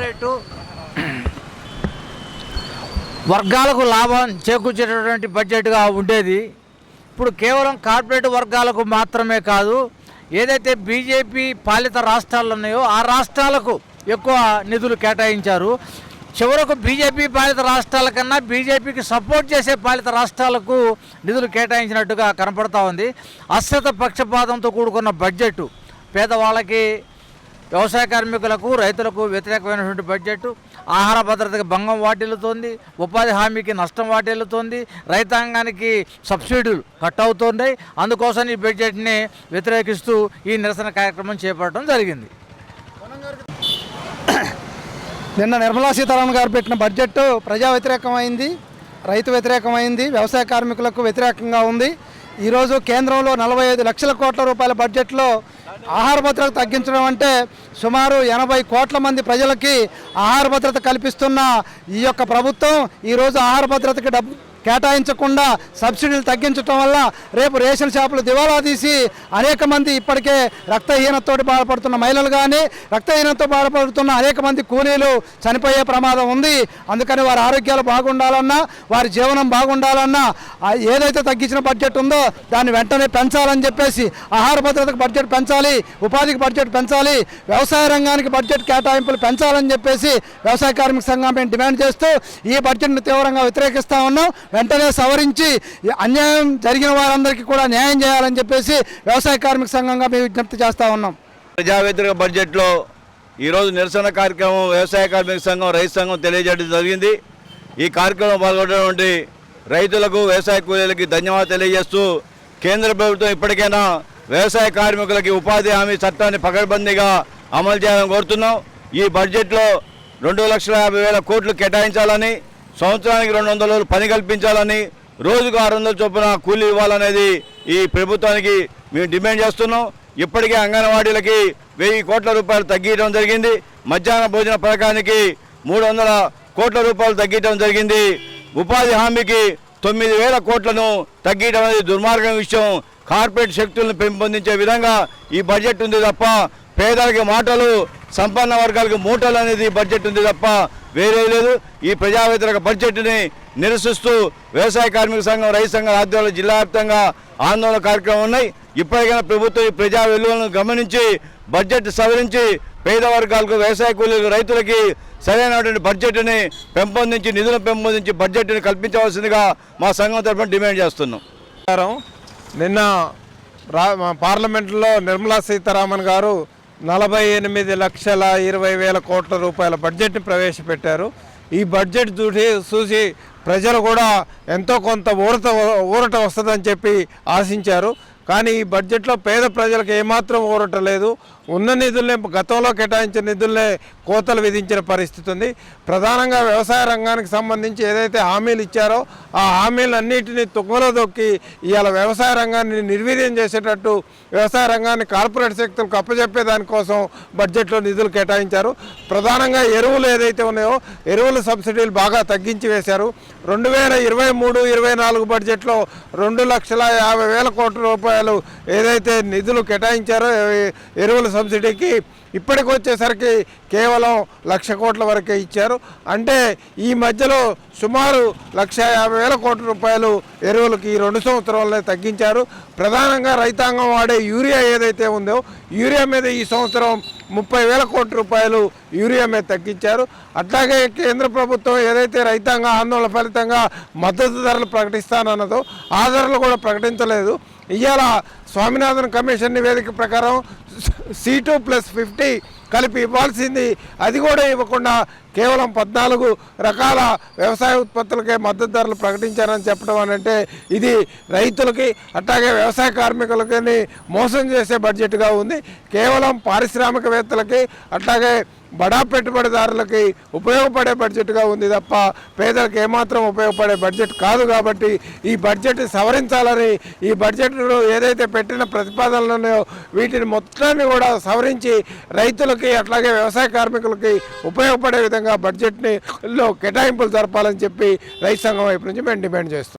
Corporate వర్గాలకు లాభం చేకూర్చేటటువంటి బడ్జెట్గా ఉండేది. ఇప్పుడు కేవలం కార్పొరేట్ వర్గాలకు మాత్రమే కాదు ఏదైతే బీజేపీ పాలిత రాష్ట్రాలు ఉన్నాయో ఆ రాష్ట్రాలకు ఎక్కువ నిధులు కేటాయించారు. చివరకు బీజేపీ పాలిత రాష్ట్రాల కన్నా బీజేపీకి సపోర్ట్ చేసే పాలిత రాష్ట్రాలకు నిధులు కేటాయించినట్టుగా కనపడతా ఉంది. అశ్రత పక్షపాతంతో కూడుకున్న బడ్జెట్ పేదవాళ్ళకి వ్యవసాయ కార్మికులకు రైతులకు వ్యతిరేకమైనటువంటి బడ్జెట్ ఆహార భద్రతకి భంగం వాటిల్లుతోంది ఉపాధి హామీకి నష్టం వాటిల్లుతోంది రైతాంగానికి సబ్సిడీలు కట్ అవుతున్నాయి అందుకోసం ఈ బడ్జెట్ని వ్యతిరేకిస్తూ ఈ నిరసన కార్యక్రమం చేపట్టడం జరిగింది. నిన్న నిర్మలా సీతారామన్ గారు పెట్టిన బడ్జెట్ ప్రజా వ్యతిరేకమైంది రైతు వ్యతిరేకమైంది వ్యవసాయ కార్మికులకు వ్యతిరేకంగా ఉంది. ఈరోజు కేంద్రంలో నలభై ఐదు లక్షల కోట్ల రూపాయల బడ్జెట్లో ఆహార భద్రత తగ్గించడం అంటే సుమారు ఎనభై కోట్ల మంది ప్రజలకి ఆహార భద్రత కల్పిస్తున్న ఈ యొక్క ప్రభుత్వం. ఈరోజు ఆహార భద్రతకి డబ్బు కేటాయించకుండా సబ్సిడీలు తగ్గించడం వల్ల రేపు రేషన్ షాపులు దివాలా తీసి అనేక మంది ఇప్పటికే రక్తహీనతతో బాధపడుతున్న మహిళలు కానీ రక్తహీనతతో బాధపడుతున్న అనేక మంది కూలీలు చనిపోయే ప్రమాదం ఉంది. అందుకని వారి ఆరోగ్యాలు బాగుండాలన్నా వారి జీవనం బాగుండాలన్నా ఏదైతే తగ్గించిన బడ్జెట్ ఉందో దాన్ని వెంటనే పెంచాలని చెప్పేసి ఆహార భద్రతకు బడ్జెట్ పెంచాలి ఉపాధికి బడ్జెట్ పెంచాలి వ్యవసాయ రంగానికి బడ్జెట్ కేటాయింపులు పెంచాలని చెప్పేసి వ్యవసాయ కార్మిక సంఘం మేము డిమాండ్ చేస్తూ ఈ బడ్జెట్ను తీవ్రంగా వ్యతిరేకిస్తా ఉన్నాం. వెంటనే సవరించి అన్యాయం జరిగిన వారందరికీ కూడా న్యాయం చేయాలని చెప్పేసి వ్యవసాయ కార్మిక సంఘంగా మేము విజ్ఞప్తి చేస్తా ఉన్నాం. ప్రజా వ్యతిరేక బడ్జెట్లో ఈరోజు నిరసన కార్యక్రమం వ్యవసాయ కార్మిక సంఘం రైతు సంఘం తెలియజేయడం జరిగింది. ఈ కార్యక్రమం పాల్గొన్నటువంటి రైతులకు వ్యవసాయ కూలీలకి ధన్యవాదాలు తెలియజేస్తూ కేంద్ర ప్రభుత్వం ఇప్పటికైనా వ్యవసాయ కార్మికులకి ఉపాధి హామీ చట్టాన్ని పకడ్బందీగా అమలు చేయాలని కోరుతున్నాం. ఈ బడ్జెట్లో రెండు లక్షల యాభై వేల కోట్లు కేటాయించాలని సంవత్సరానికి రెండు వందల రోజులు పని కల్పించాలని రోజుకు ఆరు వందల చొప్పున కూలీ ఇవ్వాలనేది ఈ ప్రభుత్వానికి మేము డిమాండ్ చేస్తున్నాం. ఇప్పటికే అంగన్వాడీలకి వెయ్యి కోట్ల రూపాయలు తగ్గించడం జరిగింది. మధ్యాహ్న భోజన పథకానికి మూడు వందల కోట్ల రూపాయలు తగ్గించడం జరిగింది. ఉపాధి హామీకి తొమ్మిది వేల కోట్లను తగ్గించడం అనేది దుర్మార్గం విషయం. కార్పొరేట్ శక్తులను పెంపొందించే విధంగా ఈ బడ్జెట్ ఉంది తప్ప పేదలకి మాటలు సంపన్న వర్గాలకు మూటలు అనేది బడ్జెట్ ఉంది తప్ప వేరే లేదు. ఈ ప్రజా వ్యతిరేక బడ్జెట్ని నిరసిస్తూ వ్యవసాయ కార్మిక సంఘం రైతు సంఘం ఆధ్వర్యంలో జిల్లా వ్యాప్తంగా ఆందోళన కార్యక్రమం ఉన్నాయి. ఇప్పటికైనా ప్రభుత్వం ఈ ప్రజా విలువలను గమనించి బడ్జెట్ సవరించి పేద వర్గాలకు వ్యవసాయ కూలీలకు రైతులకి సరైనటువంటి బడ్జెట్ని పెంపొందించి నిధులను పెంపొందించి బడ్జెట్ని కల్పించవలసిందిగా మా సంఘం తరఫున డిమాండ్ చేస్తున్నాం. నిన్న రా పార్లమెంట్లో నిర్మలా సీతారామన్ గారు నలభై ఎనిమిది లక్షల ఇరవై వేల కోట్ల రూపాయల బడ్జెట్ని ప్రవేశపెట్టారు. ఈ బడ్జెట్ చూసి చూసి ప్రజలు కూడా ఎంతో కొంత ఊరట ఊరట వస్తుందని చెప్పి ఆశించారు. కానీ ఈ బడ్జెట్లో పేద ప్రజలకు ఏమాత్రం ఊరట లేదు. ఉన్న నిధులనే గతంలో కేటాయించిన నిధులనే కోతలు విధించిన పరిస్థితి ఉంది. ప్రధానంగా వ్యవసాయ రంగానికి సంబంధించి ఏదైతే హామీలు ఇచ్చారో ఆ హామీలన్నింటినీ తుంగలో దొక్కి ఇవాళ వ్యవసాయ రంగాన్ని నిర్వీర్యం చేసేటట్టు వ్యవసాయ రంగాన్ని కార్పొరేట్ శక్తులకు అప్పచెప్పే దానికోసం బడ్జెట్లో నిధులు కేటాయించారు. ప్రధానంగా ఎరువులు ఏదైతే ఉన్నాయో ఎరువుల సబ్సిడీలు బాగా తగ్గించి వేశారు. రెండు వేల ఇరవై మూడు ఇరవై నాలుగు బడ్జెట్లో రెండు లక్షల యాభై వేల కోట్ల రూపాయలు ఏదైతే నిధులు కేటాయించారో ఎరువుల సబ్సిడీకి ఇప్పటికి వచ్చేసరికి కేవలం లక్ష కోట్ల వరకే ఇచ్చారు. అంటే ఈ మధ్యలో సుమారు లక్ష యాభై వేల కోట్ల రూపాయలు ఎరువులకి ఈ రెండు సంవత్సరాలనే తగ్గించారు. ప్రధానంగా రైతాంగం వాడే యూరియా ఏదైతే ఉందో యూరియా మీద ఈ సంవత్సరం ముప్పై వేల కోట్ల రూపాయలు యూరియా మీద తగ్గించారు. అట్లాగే కేంద్ర ప్రభుత్వం ఏదైతే రైతాంగ ఆందోళన ఫలితంగా మద్దతు ధరలు ప్రకటిస్తానన్నదో ఆ ధరలు కూడా ప్రకటించలేదు. ఇవాళ స్వామినాథన్ కమిషన్ నివేదిక ప్రకారం సీటు ప్లస్ ఫిఫ్టీ కలిపి ఇవ్వాల్సింది అది కూడా ఇవ్వకుండా కేవలం పద్నాలుగు రకాల వ్యవసాయ ఉత్పత్తులకే మద్దతు ధరలు ప్రకటించారని చెప్పడం అని అంటే ఇది రైతులకి అట్లాగే వ్యవసాయ కార్మికులకి మోసం చేసే బడ్జెట్గా ఉంది. కేవలం పారిశ్రామికవేత్తలకి అట్లాగే బడా పెట్టుబడిదారులకి ఉపయోగపడే బడ్జెట్గా ఉంది తప్ప పేదలకు ఏమాత్రం ఉపయోగపడే బడ్జెట్ కాదు కాబట్టి ఈ బడ్జెట్ సవరించాలని ఈ బడ్జెట్లో ఏదైతే పెట్టిన ప్రతిపాదనలు ఉన్నాయో వీటిని మొత్తాన్ని కూడా సవరించి రైతులకి అట్లాగే వ్యవసాయ కార్మికులకి ఉపయోగపడే విధంగా విధంగా బడ్జెట్ని లో కేటాయింపులు జరపాలని చెప్పి రైతు సంఘం వైపు నుంచి మేము డిమాండ్ చేస్తాం